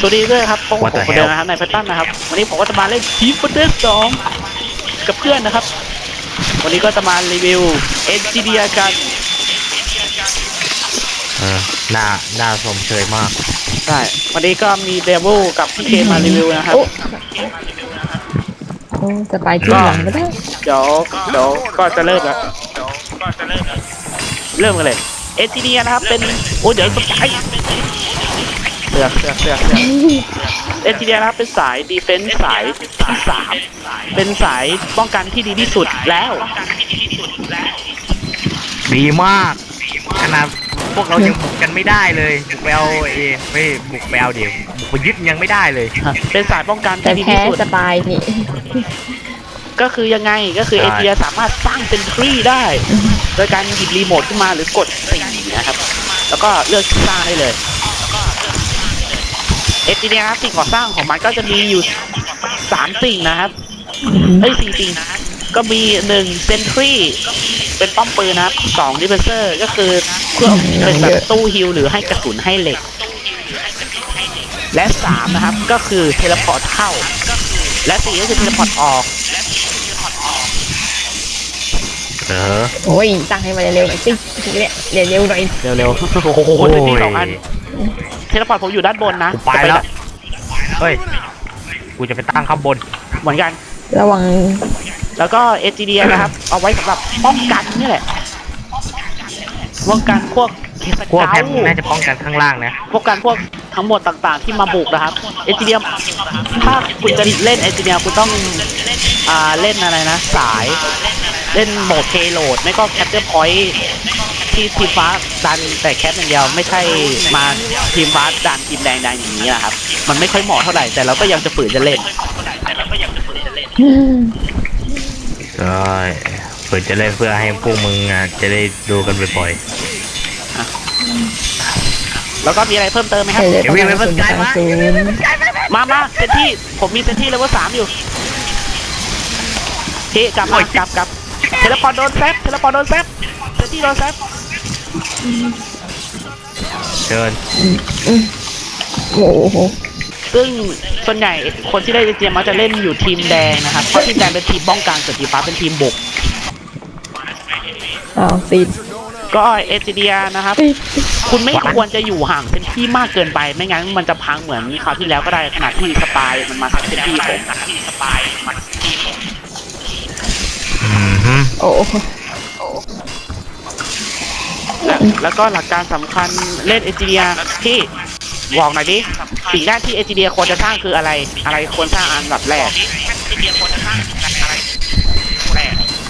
สวัสดีด้วยครับพบกับ What ผม the คนเดิม hell? นะครับในแพทตันนะครับ วันนี้ผมก็จะมาเล่นทีมฟุตเดสสองกับเพื่อนนะครับ วันนี้ก็จะมารีวิวเอ็นจีเดียกันเออหน้าหน้าชมเชยมากใช่วันนี้ก็มีเดวิลกับพี่เคมารีวิวนะครับโอ้โอ้สบายจิ้มหลังก็ได้เดี๋ยวเดี๋ยวก็จะเริ่มแล้วเริ่มกันเลยเอ็นจีเดียนะครับเป็นโอ้เดี๋ยวตกใจเสือกเสือกเสือกเสือกเอ็นจีเดียนะครับเป็นสายดีเฟนส์สายที่สามเป็นสายป้องกันที่ดีที่สุดแล้ว ดีมากขนาดพวกเรายังบุกกันไม่ได้เลยบุกไปเอาเอไม่บุกไปเอาเดี๋ยวบุกไปยึดยังไม่ได้เลยเป็นสายป้องกันแต่ที่ดีแพ้ที่สุด สบายนี่ ก็คือยังไงก็คือใช่เอเดียสามารถสร้างเซนทรีได้ โดยการหยิบรีโมทขึ้นมาหรือกดสี่นะครับ แล้วก็เลือกสร้างได้เลย เอเดียครับสิ่งก่อสร้างของมันก็จะมีอยู่สามสิ่งนะครับเอ้ยสี่สิ่งก็มีหนึ่งเซนทรีเป็นป้อมปืนนะครับสองดิเฟนเซอร์ก็คือเพื่อเป็นแบบตู้ฮิลหรือให้กระสุนให้เหล็ก และสามนะครับก็คือเทเลพอร์ตเข้า และสี่ก็คือเทเลพอร์ตออกเออโอ้ยตั้งให้มันเร็วๆหน่อยสิเนี่ยเร็วๆหน่อยเร็วๆโอ้โหเทที่สองอัน เทเลพอร์ตผมอยู่ด้านบนนะกูไปแล้ว เฮ้ย กูจะไปตั้งข้างบน เหมือนกัน ระวัง แล้วก็เอจีเดียนะครับ เอาไว้สำหรับป้องกันนี่แหละ ป้องกันพวกสพวกเกาแพมน่าจะป้องกันข้างล่างนะ ป้องกันพวกทั้งหมดต่างๆ ที่มาบุกนะครับ เอจีเดียถ้าคุณจะเล่นเอจีเดียคุณต้องอ่าเล่นอะไรนะ สาย เล่นโหมดเคโหลด ไม่ก็แคปเจอร์พอยท์ ที่ทีมฟ้าดันแต่แคปอย่างเดียวไม่ใช่มาทีมฟ้าดันทีมแดงดันอย่างนี้นะครับ มันไม่ค่อยเหมาะเท่าไหร่แต่เราก็ยังจะฝืนจะเล่นใช่เปิดจะเล่นเพื่อให้พวกมึงอะจะได้ดูกันบ่อยแล้วก็มีอะไรเพิ่มเติมไหมครับใช่เลยต้องการศูนย์สามศูนย์มามาเซนที่ผมมีเซนที่เลเวลสามอยู่ที่กลับมากลับกลับเทเลพอร์ตโดนแซฟเทเลพอร์ตโดนแซฟเซนที่โดนแซฟๆ เชิญโอ้โหซึ่งส่วนใหญ่คนที่ได้เจมส์มักจะเล่นอยู่ทีมแดงนะครับเพราะทีมแดงเป็นทีมป้องกันส่วนทีมฟ้าเป็นทีมบุก อ้าวติดก็เอจิเดียนะครับ ติดคุณไม่ควรจะอยู่ห่างเซนที่มากเกินไป ไม่งั้นมันจะพังเหมือนคราวที่แล้วก็ได้ขนาดที่สปายมันมาทักเซนที่ผมสปายมันอืมฮึโอ้โห และแล้วก็หลักการสำคัญเล่นเอจิเดียที่บอกหน่อยดิสิ่งแรกที่เอจิเดียควรจะสร้างคืออะไร อะไรควรสร้างอันดับแรก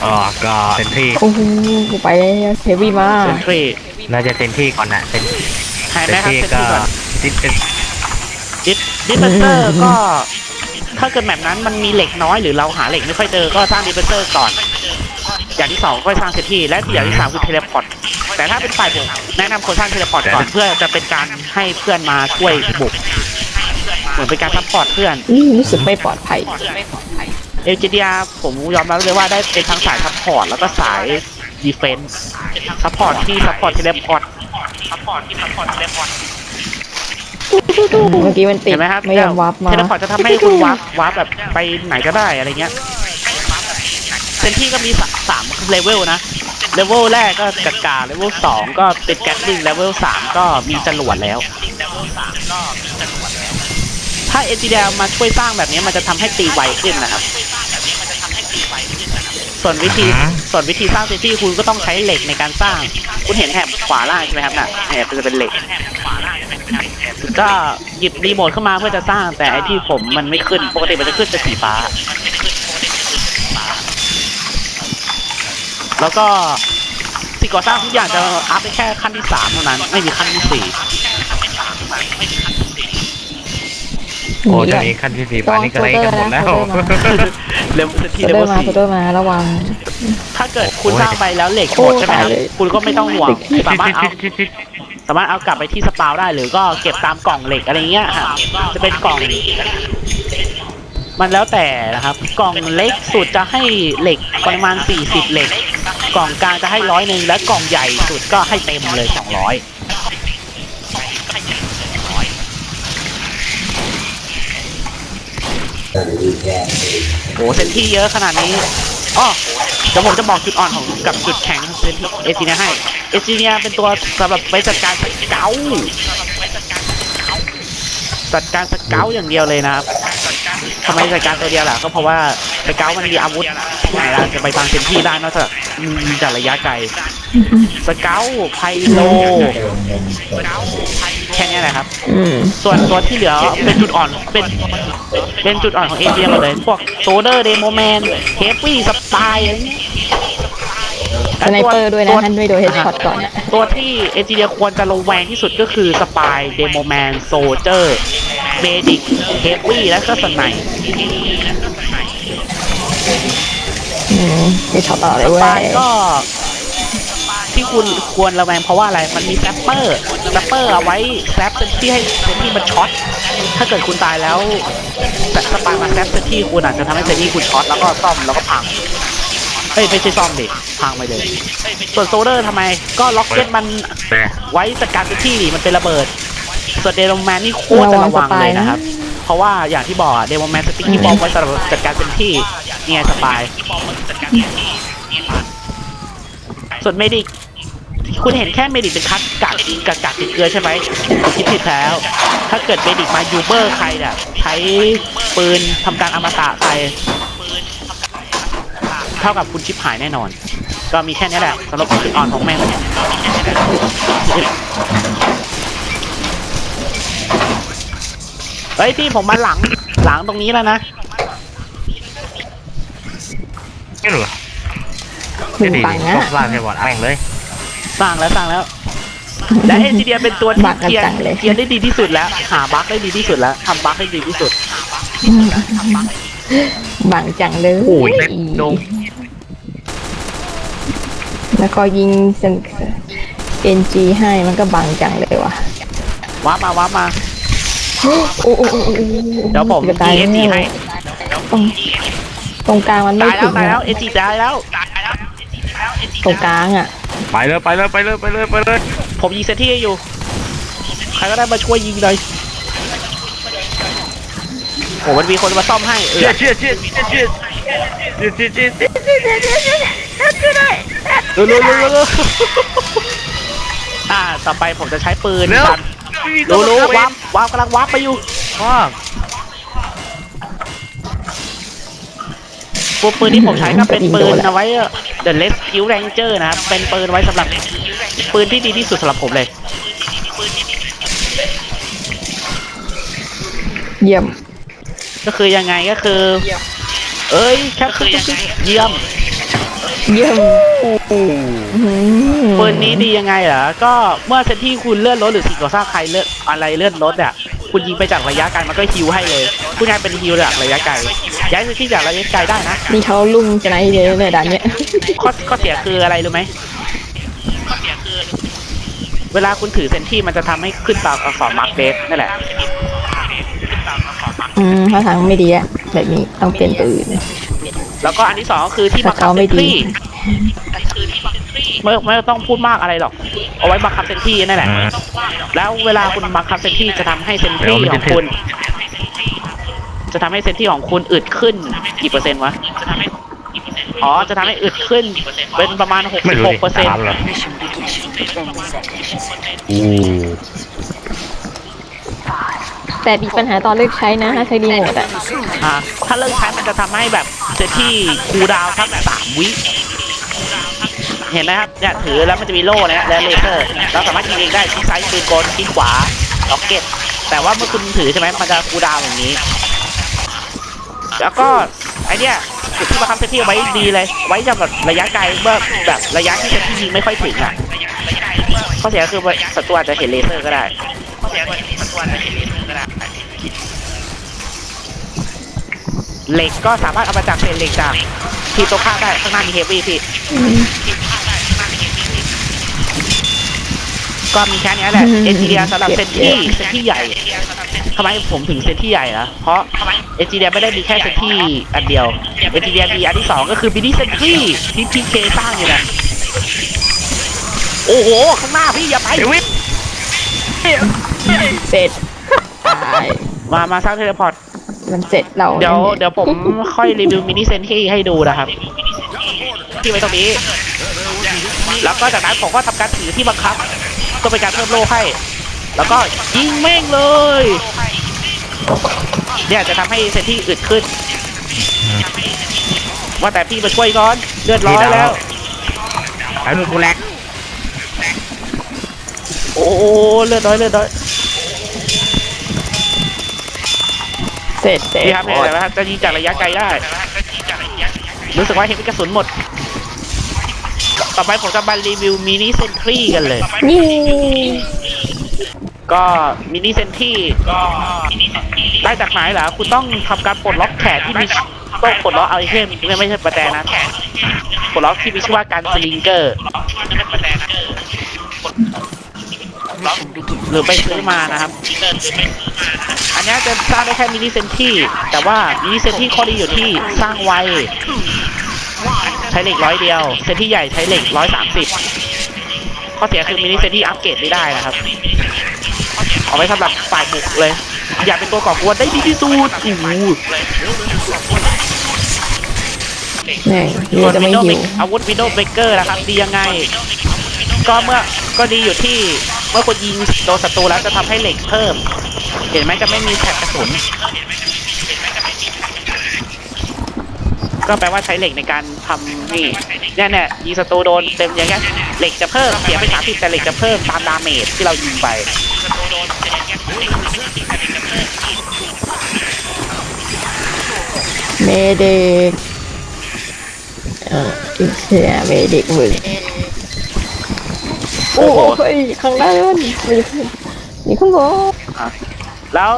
อ๋อก็เซนที่โอ้โหกูไปแล้วเฮฟวี่มากเซนทรีน่าจะเซนที่ก่อนนะเซนใช่เซไหมนครับที่เซนก็ที่ก่อนดิเซนดิสดิสเพนเซอร์ก็ถ้าเกิดแบบนั้นมันมีเหล็กน้อยหรือเราหาเหล็กไม่ค่อยเจอก็สร้างดิสเพนเซอร์ก่อน อย่างที่สองค่อยสร้างเซนที่และอย่างที่สามคือเทเลพอร์ต แต่ถ้าเป็นฝ่ายผมแนะนำคนสร้างเทเลพอร์ตก่อนเพื่อจะเป็นการให้เพื่อนมาช่วยบุกเหมือนเป็นการซัพพอร์ตเพื่อนนี่รู้สึกไม่ปลอดภัยเอลจีดีอาผมยอมรับเลยว่าได้เป็นทั้งสายซัพพอร์ตแล้วก็สายดีเฟนส์ซัพพอร์ตที่ซัพพอร์ตเทเลพอร์ตซัพพอร์ตที่ซัพพอร์ตเทเลพอร์ตเมื่อกี้มันติดเห็นไหมครับไม่ยอมวับมาเทเลพอร์ตจะทำให้คุณวับวับแบบไปไหนก็ได้อะไรเงี้ยเซนที่ก็มีสาสามเลเวลนะ เลเวลแรกก็กากาเลเวลสองก็เป็นแก๊สลิงเลเวลสามก็มีจรวดแล้ว ถ้าเอจีเดียมาช่วยสร้างแบบนี้มันจะทำให้ตีไวขึ้นนะครับ ส่วนวิธีส่วนวิธีสร้างซิตี้คุณก็ต้องใช้เหล็กในการสร้าง คุณเห็นแถบขวาล่างใช่ไหมครับน่ะแถบจะเป็นเหล็กก็หยิบรีโมทเข้ามาเพื่อจะสร้างแต่ไอที่ผมมันไม่ขึ้น ปกติมันจะขึ้นแต่สีฟ้า แล้วก็ สิ่งก่อสร้างทุกอย่างจะอัพไปแค่ขั้นที่สามเท่านั้น ไม่มีขั้นที่สี่โอ้จะมีขั้นที่สี่ป่านนี้ก็ไล่กันหมดแล้วเร็วที่โซเลเดอเวลร์มาสี่โซเดอร์มาระวัง ถ้าเกิดคุณสร้างไปแล้วเหล็กหมดใช่ไหมครับโอ้ตายเลยคุณก็ไม่ต้องห่วงสามารถเอาสามารถเอากลับไปที่สปาวได้หรือก็เก็บตามกล่องเหล็กอะไรเงี้ยฮะจะเป็นกล่องมันแล้วแต่นะครับ กล่องเล็กสุดจะให้เหล็กปริมาณ 40 เหล็ก กล่องกลางจะให้ร้อยหนึ่งและกล่องใหญ่สุดก็ให้เต็มเลย200โหเซนที่เยอะขนาดนี้อ๋อเดี๋ยวผมจะบอกจุดอ่อนของกับจุดแข็งของเซนที่เอจิเนียให้เอจิเนียเป็นตัวสำหรับไว้จัดการสเกลจัดการสเกลอย่างเดียวเลยนะครับทำไมจัดการตัวเดียวล่ะก็เพราะว่าสเกลมันมีอาวุธ ไหนล่ะจะไปฟังเซนที่ได้นอกจากมีจากระยะไกลสเกลไพโลแค่เนี้ยแหละครับ อืม ส่วนตัวที่เหลือเป็นจุดอ่อนเป็นเป็นจุดอ่อนของเอเชียหมดเลยพวกโซเดอร์เดโมแมนเฮฟวี่สปายอะไรเงี้ยสไนเปอร์ด้วยนะท่านไม่โดนเฮดช็อตก่อนอะตัวที่เอเชียควรจะระแวงที่สุดก็คือสปายเดโมแมนโซเจอร์เบดิกเฮฟวี่และก็สไน อืมเฮดช็อตต่อเลยสเว้ปายยก็ที่คุณควรระแวงเพราะว่าอะไร มันมีแซปเปอร์แซปเปอร์เอาไว้แซปเป็นที่ให้เป็นที่มันช็อต ถ้าเกิดคุณตายแล้วแต่สปายมาแซปเป็นที่คุณอาจจะทำให้เป็นที่คุณช็อตแล้วก็ซ่อมแล้วก็พังเอ้ยไม่ใช่ซ่อมดิพังไปเลย ส่วนโซเดอร์ทำไม ก็ล็อกเก็ตมันแต่ไว้จัดการเป็นที่ดิมันเป็นระเบิด ส่วนเดโมแมนนี่โคตรจะระวังเลยนะครับ เพราะว่าอย่างที่บอกอะเดโมแมนสติ๊กที่บอมไว้สำหรับจัดการเป็นที่เนี่ยสปาย ส่วนเมดิกคุณเห็นแค่เมดิกเป็นคัดกากกากกากติดเกลือใช่ไหมผมคิดผิดแล้ว ถ้าเกิดเมดิกมายูเบอร์ใครเนี่ยใช้ปืนทำการอมตะใครเท่ากับคุณชิปหายแน่นอน ก็มีแค่นี้แหละสำหรับจุดอ่อนของแม่ง เนี่ยเฮ้ยพี่ผมมาหลังหลังตรงนี้แล้วนะไม่รู้หนึ่งปังต้อะองสร้างให้บอดแม่งเลย สร้างแล้วสร้างแล้ว และเอ c เดียเป็นตัวที่บักกันเกียร์จังเลย เกียร์ได้ดีที่สุดแล้ว หาบั๊กได้ดีที่สุดแล้วทำบั๊กได้ดีที่สุดบังจังเลยโอ้ยเต็มดงแล้วก็ยิงเซนเอ็นจีให้มันก็บังจังเลยว่ะว้ามาว้ามา โอ้โอ้โอ้โอ้โอ้เดี๋ยวผมจะตายเอแน่ให้ตรงตรงกลางมันไม่ตายแล้ถึวงตายแล้วอะเอจีตายแล้วตรงกลางอะไปเลยไปเลยไปเลยไปเลยไปเลยผมยิงเซตที่ให้อยู่ ใครก็ได้มาช่วยยิงเลยโอ้มันมีคนมาซ่อมให้เอเชี่ยอเชี่ยเชี่ยเชี่ยเชี่ยเชี่ยเชี่ยเชี่ยเชี่ยเร็วเร็วเร็วเร็วอ่า ต่อไปผมจะใช้ปืนเร็วกัน รู้รู้วาร์ปวาร์ปกำลังวาร์ปไปอยู่ว้าพวกปืนที่ผมใช้ก็เป็นปืนเอาไว้ The Rescue Ranger นะครับ เป็นปืนไว้สำหรับปืนที่ดีที่สุดสำหรับผมเลย เยี่ยม ก็คือยังไงก็คือ เอ้ยแค่คือเยี่ยม เยี่ยมโอ้โหอื้อหือปืนนี้ดียังไงเหรอ ก็เมื่อเซตที่คุณเลื่อนรถหรือสิ่งก่อสร้างใครเลื่อนอะไรเลื่อนรถอะ คุณยิงไปจากระยะไกลมันก็ฮิวให้เลย คุณยายเป็นฮิวจากระยะไกล ย้ายเซตที่จากระยะไกลได้นะ นี่เขาลุ่มจะไหนเลยเลยด่านเนี้ยข้อข้อเสียคืออะไรรู้ไหมข้อเสียคือ เวลาคุณถือเซนที่มันจะทำให้ขึ้นตามอักษรมาร์กเดสนั่นแหละ อืมท่าทางไม่ดีอะแบบนี้ต้องเปลี่ยนปืน แล้วก็อันที่สองก็คือที่บังคับแต่เขาเซไม่นดีที่ไม่ไม่ต้องพูดมากอะไรหรอก เอาไว้บังคับเซนที่นั่นแหละ แล้วเวลาคุณบังคับเซนที่จะทำให้เซนที่ของคุณ จะทำให้เซนที่ของคุณอึดขึ้นกี่เปอร์เซ็นต์วะอ๋อ จะทำให้อึดขึ้น เป็นประมาณไม่รู้66ดิเปอร์เซ็นตาต์มเหรอโอ้แต่มีปัญหาตอนเลือกใช้นะถ้าใช้รีโมทอะอ่าถ้าเลิกใช้มันจะทำให้แบบ เซตที่คูดาวน์สักสามวิเห็นไหมครับเนี่ยถือแล้วมันจะมีโล่นะและเลเซอร์เราสามารถยิงเองได้ที่ซ้ายปืนกลที่ขวาล็อกเก็ตแต่ว่าเมื่อคุณถือใช่ไหมมันจะคูดาวอย่างนี้ แล้วก็ไอเนี้ยจุดที่ประคับเซตที่ไว้ดีเลย ไว้สำหรับระยะไกลเมื่อแบบระยะที่เซตที่ยิงไม่ค่อยถึงอะข้อเสียคือศัตรูอาจจะเห็นเลเซอร์ก็ได้ข้อเสียคือศัตรูอาจจะเห็นเล เซอร์ก็ได้เหล็กก็สามารถเอามาจากเศษเหล็กจากทีมตัวข้างได้ข้างหน้ามีเฮฟวี่พี่ก็มีแค่นี้แหละเอจีเดียสำหรับเซนที่เซนที่ใหญ่ทำไมผมถึงเซนที่ใหญ่อะเพราะเอจีเดียไม่ได้มีแค่เซนที่อันเดียวเอจีเดียมีอันที่สองก็คือบิดี้เซนที่ที่พีเคสร้างอยู่นะโอ้โหข้างหน้าพี่อย่าไปเดวิดเสร็จตายมามาสร้างเทเลพอร์ต มันเสร็จเราเดี๋ยวนี่เดี๋ยวผมค่อยรีวิวมินิเซนที่ให้ดูนะครับที่ไว้ตรงนี้ แล้วก็จากนั้นผมก็ทำการถือที่บังคับเพื่อเป็นการเพิ่มโล่ให้ แล้วก็ยิงแม่งเลยเนี่ยจะทำให้เซนที่อึดขึ้น ว่าแต่พี่มาช่วยก่อนเลือดร้อยแล้วแล้วดูกูแลกโอ้โหเลือดน้อยเลือดน้อย เสร็จเสร็จนี่ครับเห็นไหมครับจะยิงจากระยะไกลได้ รู้สึกว่าเห็นกระสุนหมด ต่อไปผมจะมารีวิวมินิเซนทรีกันเลย นี่ก็มินิเซนที่ก็ได้จากไหนเหรอคุณต้องทำการปลดล็อกแขนที่มีต้องปลดล็อกไอเทมไม่ไม่ใช่ประแตนะปลดล็อกที่มีชื่อว่าการสลิงเกอร์หรือไปซื้อมานะครับอัน เนี้ยจะสร้างได้แค่มินิเซนที่แต่ว่ามินิเซนที่ข้อดีอยู่ที่สร้างไวใช้เหล็กร้อยเดียว เซนที่ใหญ่ใช้เหล็กร้อยสามสิบข้อเสียคือมินิเซนที่อัปเกรดไม่ได้นะครับ เอาไว้สำหรับฝ่ายบุกเลย อยากเป็นตัวก่อกวนได้ดีที่สุดโอ้โหแม่งส่เดี๋วยวนจะวิไม่นโดว์หิวอาวุธวินโดว์เบเกอร์นะครับ ดียังไง ก็เมื่อก็ดีอยู่ที่ เมื่อคุณยิงโดนศัตรูแล้วจะทำให้เหล็กเพิ่มเห็นไหมจะไม่มีแถบกระสุน ก็แปลว่าใช้เหล็กในการทำนี่เนี่ยเนี่ยยิงศัตรูโดนเต็มอย่างเงี้ยเหล็กจะเพิ่มเสียไปสามสิบแต่เหล็กจะเพิ่มตามดาเมจที่เรายิงไปเมเด็กเอ่ออีกเสียเมเด็กมึงโอ้โหเฮ้ยข้างล่างมีมีข้างบน แล้ว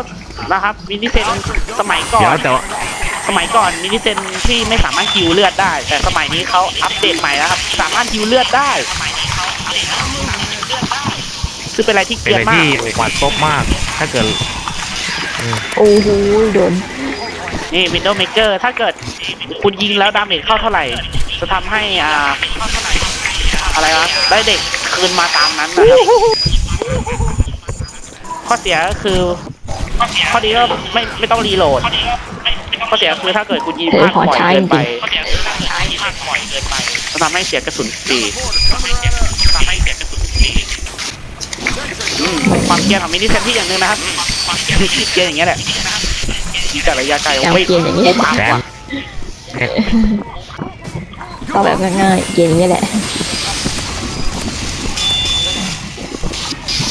นะครับมินิเซนสมัยก่อเดี๋ยวน แต่ว่าสมัยก่อนมินิเซนที่ไม่สามารถฮิวเลือดได้ แต่สมัยนี้เขาอัปเดตใหม่แล้วครับ สามารถฮิวเลือดได้ซึ่งเป็นอะไรที่เป็เกนลียอะดไรมาที่กหวาดซบมาก ถ้าเกิดโอ้โหโดนนี่ Window Maker ถ้าเกิดคุณยิงแล้วดาเมจเข้าเท่าไหร่ จะทำให้อ่าอะไรวะได้เด็กคืนมาตามนั้นนะครับ ข้อเสียก็คือ ข้อดีก็ไม่ไม่ต้องรีโหลดข้อเสียคือถ้าเกิดคุณยิงมากบ่อยเกินไปจะทำให้เสียกระสุนฟรีอืมความเกรียนของมินิเซนที่อย่างหนึงนะครับเกรียนอย่างเงี้ยแหละยิงจากระยะไกลอย่างโอ้ยเกมอย่างนี้โอ้ปากว่ะเนี่ยก็แบบง่ายๆเกมอย่างนี้แหละ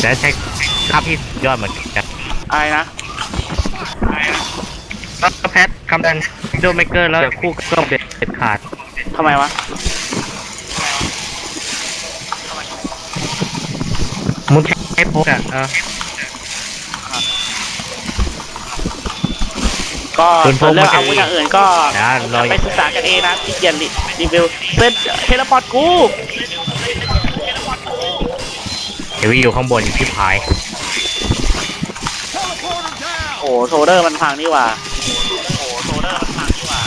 จะใช้ภาพที่สุดยอดเหมือนกันอะไรนะ แล้วแพทคำดันโดเมเกอร์แล้วจะคู่ก็เด็ดขาดทำไมวะมุดให้พกอะเออก็ส่วนพส่ววกนเรื่องมันจะอาวุธอย่างอื่นก็อ่าเราไปศึกษากันเองนะที่เกียนรีวิวเส้นเทเลพอร์ตกูเดี๋ยวอยู่ข้างบนอยู่ที่พาย โอ้โหโซเดอร์มันพังนี่หว่า โอ้โหโซเดอร์มันพังนี่หว่า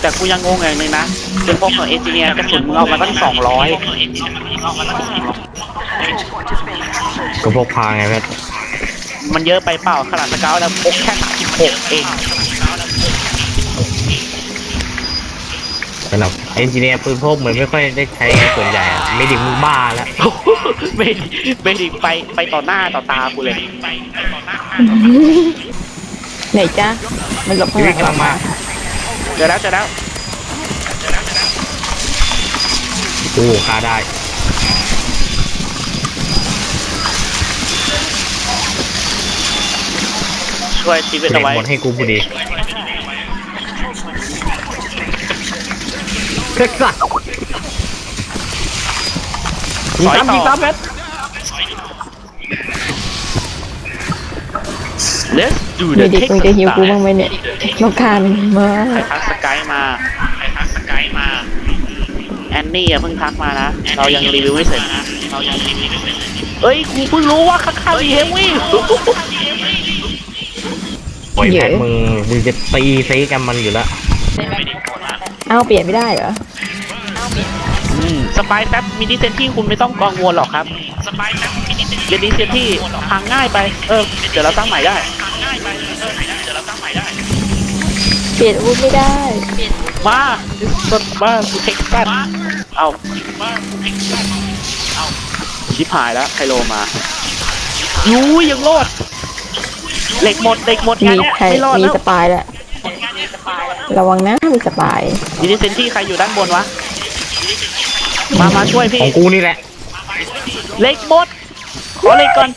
แต่กูยังงงอย่างหนึงนะเป็นพวกของเอจิเนียกระสุนมึงเอามาตั้งสองร้อยก็พกพาไงแพทมันเยอะไปเปล่าขนาดสเกลแล้วพกแค่สามสิบหกเอง สำหรับเอนจิเนียร์ปืนพกเหมือนไม่ค่อยได้ใช้ส่วนใหญ่อะไม่ดิมึงบ้าแล้วไม่ไม่ไดีไปไปต่อหน้าต่อตากูเลยไหนจ้ามันหลบข้างหลังวิ่งกำลังมาเจอแล้วเจอแล้วโอ้ฆ่าได้ช่วยชีวิตเด็เอากไว้หมดให้กูพอดี เพ็กซัสยิงซ้ำยิงซ้ำเพชร Let's do เม the เด็ก take มึงจะหิวกูบ้างไหมเนี่ยต้องการมาใครทักสกายมาใครทักสกายมา แอนนี่อย่าเพิ่งทักมานะ เรายังรีวิวไม่เสร็จนะเรายังรีวิวไม่เสร็จเอ้ยกูเพิ่งรู้ว่าข้างๆมีเฮฟวี่โอ้ยแพทมึงมึงจะตีซีกันมันอยู่แล้วเอ้าเปลี่ยนไม่ได้เหรอ สปายแฟบมินิเซนที่คุณไม่ต้องกังวลหรอกครับสปายแฟบมินิเรนดีเซนที่พังง่ายไปเออเดี๋ยวเราตั้งใหม่ได้ เปลี่ยนอาวุธไม่ได้ มาสดมาเท็กซัสเอาชิบหายแล้วไคโลมายูยังรอดเหล็กหมดเหล็กหมดงานมีเนี้ยใครไม่รอดมีแล้วสปายแล้วระวังนะมีสปายยูนิเซนที่ใครอยู่ด้านบนวะ มามาช่วยพี่ ของกูนี่แหละเหล็กหมด ขอเหล็กก่อน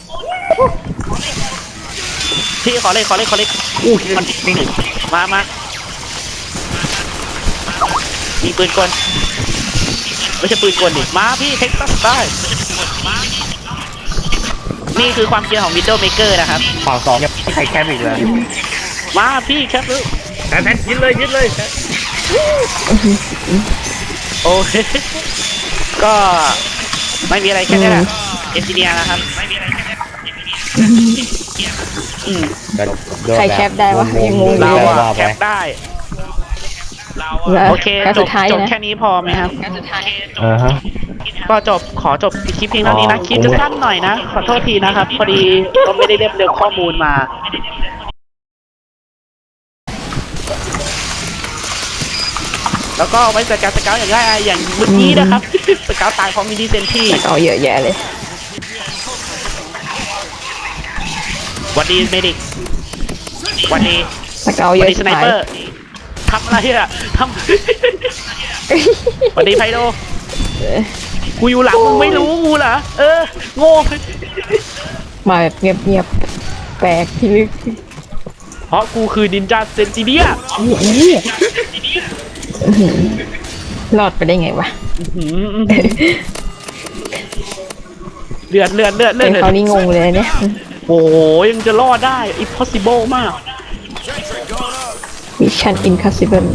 พี่ขอเหล็กขอเหล็กขอเหล็กอู้มันนี่มามามีปืนกลไม่ใช่ปืนกลดิมาพี่เท็กซัสได้ นี่คือความเกียนของ Window Maker นะครับฝั่งสองยังไม่ใครแคมป์อีกเลยมาพี่แคปดูแพนแพนยึดเลยยึดเลย โอเค ก็ไม่มีอะไรแค่นี้แหละเอนจิเนียร์นะครับไม่มีอะไรแค่นี้อืมใครแคปได้วะยังงงอยู่เราเลยอะแคปได้แล้วโอเคแล้วจสุบดท้ายจบนะแค่นี้พอไหมครับอ่าฮะ ก็จบขอจบคลิปเพียงเท่านี้นะอ๋อคลิปจะสั้นหน่อยนะขอโทษทีนะครับพอดีก็ไม่ได้เรียบเรียงข้อมูลมา แล้วก็ไว้จัดการสเกลอย่างง่ายๆอย่างเมื่อกี้นะครับสเกลตายของมินิเซนที่เอาเยอะแยะเลยหวันดีเมดิกหวันดีสเกลหเยวันอะดีสชิบไนหายเปอร์ทำอะไรอะทำหวันดีไพโดกูอยู่หลังมึงไม่รู้กูเหรอเออโง่มาแบบเงียบๆแปลกที่ลึกเพราะกูคือนินจาเซนจิเนีย รอดไปได้ไงวะหืมเลือดเลือดเลือดเลืเป็อดนเขานี่งงเลยเนี่ยโอ้โหยังจะรอดได้ impossible มาก Mission Impossible